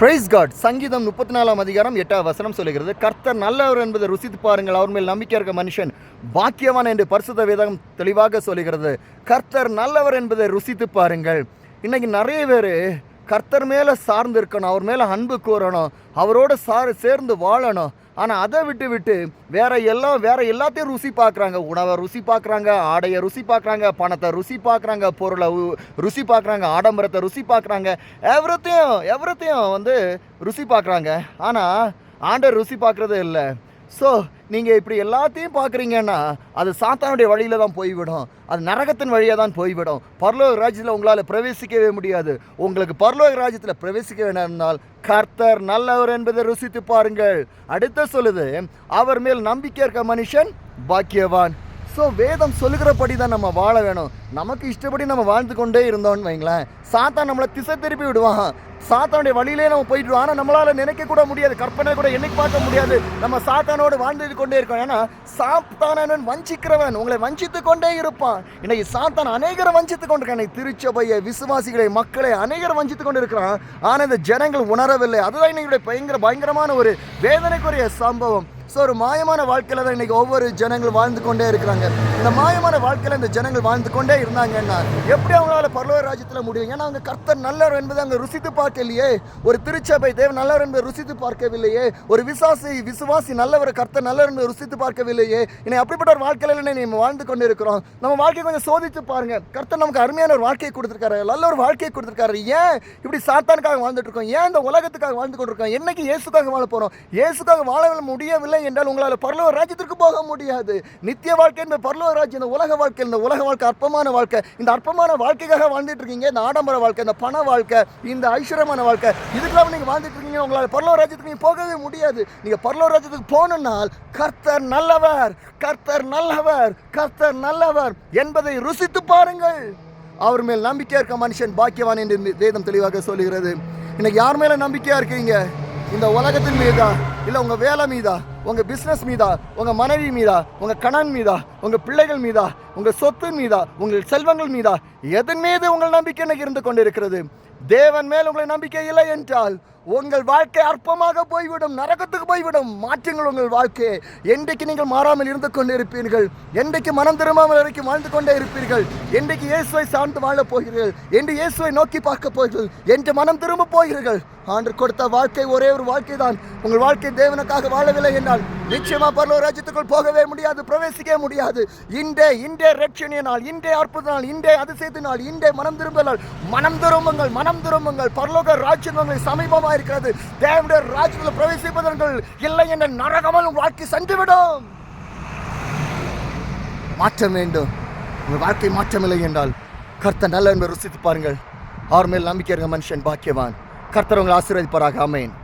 Price God சங்கீதம் முப்பத்தி நாலாம் அதிகாரம் எட்டாம் வசனம் சொல்லுகிறது கர்த்தர் நல்லவர் என்பதை ருசித்து பாருங்கள். அவர் மேல் நம்பிக்கை இருக்க மனுஷன் பாக்கியவான் என்று பரிசுத்த வேதம் தெளிவாக சொல்லுகிறது. கர்த்தர் நல்லவர் என்பதை ருசித்து பாருங்கள். இன்னைக்கு நிறைய பேர் கர்த்தர் மேலே சார்ந்து இருக்கணும் அவர் மேலே அன்பு கூறணும் அவரோட சார் சேர்ந்து வாழணும். ஆனால் அதை விட்டு விட்டு வேற எல்லாம் வேற எல்லாத்தையும் ருசி பார்க்குறாங்க. உணவை ருசி பார்க்குறாங்க ஆடையை ருசி பார்க்குறாங்க பணத்தை ருசி பார்க்குறாங்க பொருளை உ- ருசி பார்க்குறாங்க ஆடம்பரத்தை ருசி பார்க்குறாங்க. எவ்ரத்தையும் எவ்ரத்தையும் வந்து ருசி பார்க்குறாங்க. ஆனால் ஆண்டை ருசி பார்க்குறதே இல்லை. ஸோ நீங்கள் இப்படி எல்லாத்தையும் பார்க்குறீங்கன்னா அது சாத்தானுடைய வழியில் தான் போய்விடும். அது நரகத்தின் வழியாக தான் போய்விடும். பரலோக ராஜ்யத்தில் உங்களால் பிரவேசிக்கவே முடியாது. உங்களுக்கு பரலோக ராஜ்யத்தில் பிரவேசிக்க வேண்டாம் கர்த்தர் நல்லவர் என்பதை ருசித்து பாருங்கள். அடுத்த சொல்லுது அவர் மேல் நம்பிக்கை இருக்க மனுஷன் பாக்கியவான். ஸோ வேதம் சொல்லுகிறபடி தான் நம்ம வாழ வேணும். நமக்கு இஷ்டப்படி நம்ம வாழ்ந்து கொண்டே இருந்தோம்னு வைங்களேன். சாத்தான் நம்மளை திசை திருப்பி விடுவான். சாத்தானுடைய வழியிலே நம்ம போயிட்டு ஆனால் நம்மளால் நினைக்க கூட முடியாது. கற்பனை கூட என்னைக்கு பார்க்க முடியாது. நம்ம சாத்தானோடு வாழ்ந்து கொண்டே இருக்கோம். ஏன்னா சாத்தானவன் வஞ்சிக்கிறவன். உங்களை வஞ்சித்து கொண்டே இருப்பான். இன்னைக்கு சாத்தான் அநேகரை வஞ்சித்து கொண்டிருக்கான். இன்னைக்கு திருச்சபையை விசுவாசிகளை மக்களை அநேகரை வஞ்சித்து கொண்டு இருக்கிறான் ஆனால் இந்த ஜனங்கள் உணரவில்லை. அதுதான் இன்னைக்கு பயங்கர பயங்கரமான ஒரு வேதனைக்குரிய சம்பவம். ஸோ ஒரு மாயமான வாழ்க்கையில் தான் இன்றைக்கி ஒவ்வொரு ஜனங்கள் வாழ்ந்து கொண்டே இருக்கிறாங்க. இந்த மாயமான வாழ்க்கையில் இந்த ஜனங்கள் வாழ்ந்து கொண்டே இருந்தாங்கன்னா எப்படி அவங்களால பரலோக ராஜ்யத்தில் முடியும்? ஏன்னா அவங்க கர்த்தர் நல்லவர் என்பதை அங்கே ருசித்து பார்க்கலையே. ஒரு திருச்சபை தேவன் நல்லவர் என்பதை ருசித்து பார்க்கவில்லையே. ஒரு விசுவாசி விசுவாசி நல்லவர் கர்த்தர் நல்லவர் என்பதை ருசித்து பார்க்கவில்லையே. இன்னை அப்படிப்பட்ட ஒரு வாழ்க்கையில் நம்ம வாழ்ந்து கொண்டு இருக்கிறோம். நம்ம வாழ்க்கையை கொஞ்சம் சோதித்து பாருங்க. கர்த்தர் நமக்கு அருமையான ஒரு வாழ்க்கையை கொடுத்துருக்காரு. நல்ல ஒரு வாழ்க்கையை கொடுத்துருக்காரு. ஏன் இப்படி சாத்தானுக்காக வாழ்ந்துட்டு இருக்கோம்? ஏன் இந்த உலகத்துக்காக வாழ்ந்து கொண்டிருக்கோம் என்னைக்கு இயேசுக்காக வாழ போகிறோம் இயேசுக்காக வாழ முடியவில்லை என்றால் உங்களால் பரலோக ராஜ்யத்திற்கு போக முடியாது. நித்திய வாழ்க்கை என்ற பரலோக ராஜ்யம் இந்த உலக வாழ்க்கை இந்த உலக வாழ்க்கை அற்பமான வாழ்க்கை. இந்த அற்பமான வாழ்க்கைக்காக வாழ்ந்துட்டு இருக்கீங்க. இந்த ஆடம்பர வாழ்க்கை இந்த பண வாழ்க்கை இந்த ஐஸ்வர்யமான வாழ்க்கை. இதுக்கெல்லாம் நீங்க வாழ்ந்துட்டு இருக்கீங்க. உங்களால் பரலோக ராஜ்யத்துக்கு நீங்கள் போகவே முடியாது. நீங்க பரலோக ராஜ்யத்துக்கு போகணும்னால் கர்த்தர் நல்லவர் கர்த்தர் நல்லவர் கர்த்தர் நல்லவர் என்பதை ருசித்து பாருங்கள். அவர் மேல் நம்பிக்கை இருக்க மனுஷன் பாக்கியவான் என்று வேதம் தெளிவாக சொல்லுகிறது. இன்னைக்கு யார் மேல நம்பிக்கையா இருக்கீங்க? இந்த உலகத்தின் மீதா இல்லை உங்கள் வேலை மீதா? உங்கள் பிஸ்னஸ் மீதா? உங்கள் மனைவி மீதா? உங்கள் கணன் மீதா? உங்கள் பிள்ளைகள் மீதா? உங்கள் சொத்து மீதா? உங்கள் செல்வங்கள் மீதா? எதன் மீது உங்கள் நம்பிக்கை எனக்கு இருந்து கொண்டிருக்கிறது? தேவன் மேல் உங்களை நம்பிக்கை இல்லை என்றால் உங்கள் வாழ்க்கை அற்பமாக போய்விடும் நரகத்துக்கு போய்விடும். மாற்றுங்கள் உங்கள் வாழ்க்கையை என்றைக்கு நீங்கள் மாறாமல் இருந்து கொண்டு இருப்பீர்கள் என்றைக்கு மனம் திரும்பாமல் வரைக்கும் வாழ்ந்து கொண்டே இருப்பீர்கள்? என்றைக்கு இயேசுவை சார்ந்து வாழப் போகிறீர்கள்? என்று இயேசுவை நோக்கி பார்க்க போகிறீர்கள்? என்று மனம் திரும்ப போகிறீர்கள்? ஆண்டு கொடுத்த வாழ்க்கை ஒரே ஒரு வாழ்க்கை தான் உங்கள் வாழ்க்கை தேவனுக்காக வாழவில்லை என்றால் நிச்சயமா பரலோ ராஜ்யத்துக்குள் போகவே முடியாது பிரவேசிக்க முடியாது. இன்றே இன்றே ரட்சணிய நாள் இன்றே அற்புத நாள் இன்றே அதிசயத்து நாள் இன்றே மனம் திரும்ப நாள் மனம் திரும்புங்கள் மனம் திரும்புங்கள். பரலோக ராஜ்யம் உங்களை சமீபமா இருக்கிறது தேவனுடைய ராஜ்யத்தில் பிரவேசிப்பதற்கு இல்லை என்ற நரகமல் உங்கள் வாழ்க்கை சென்றுவிடும். மாற்றம் வேண்டும். உங்கள் வாழ்க்கை மாற்றமில்லை என்றால் கர்த்த நல்ல என்பதை ருசித்து பாருங்கள். அவர் மேல் நம்பிக்கை இருக்க மனுஷன் பாக்கியவான். கர்த்தர் உங்களை ஆசீர்வதிப்பாராக. அமேன்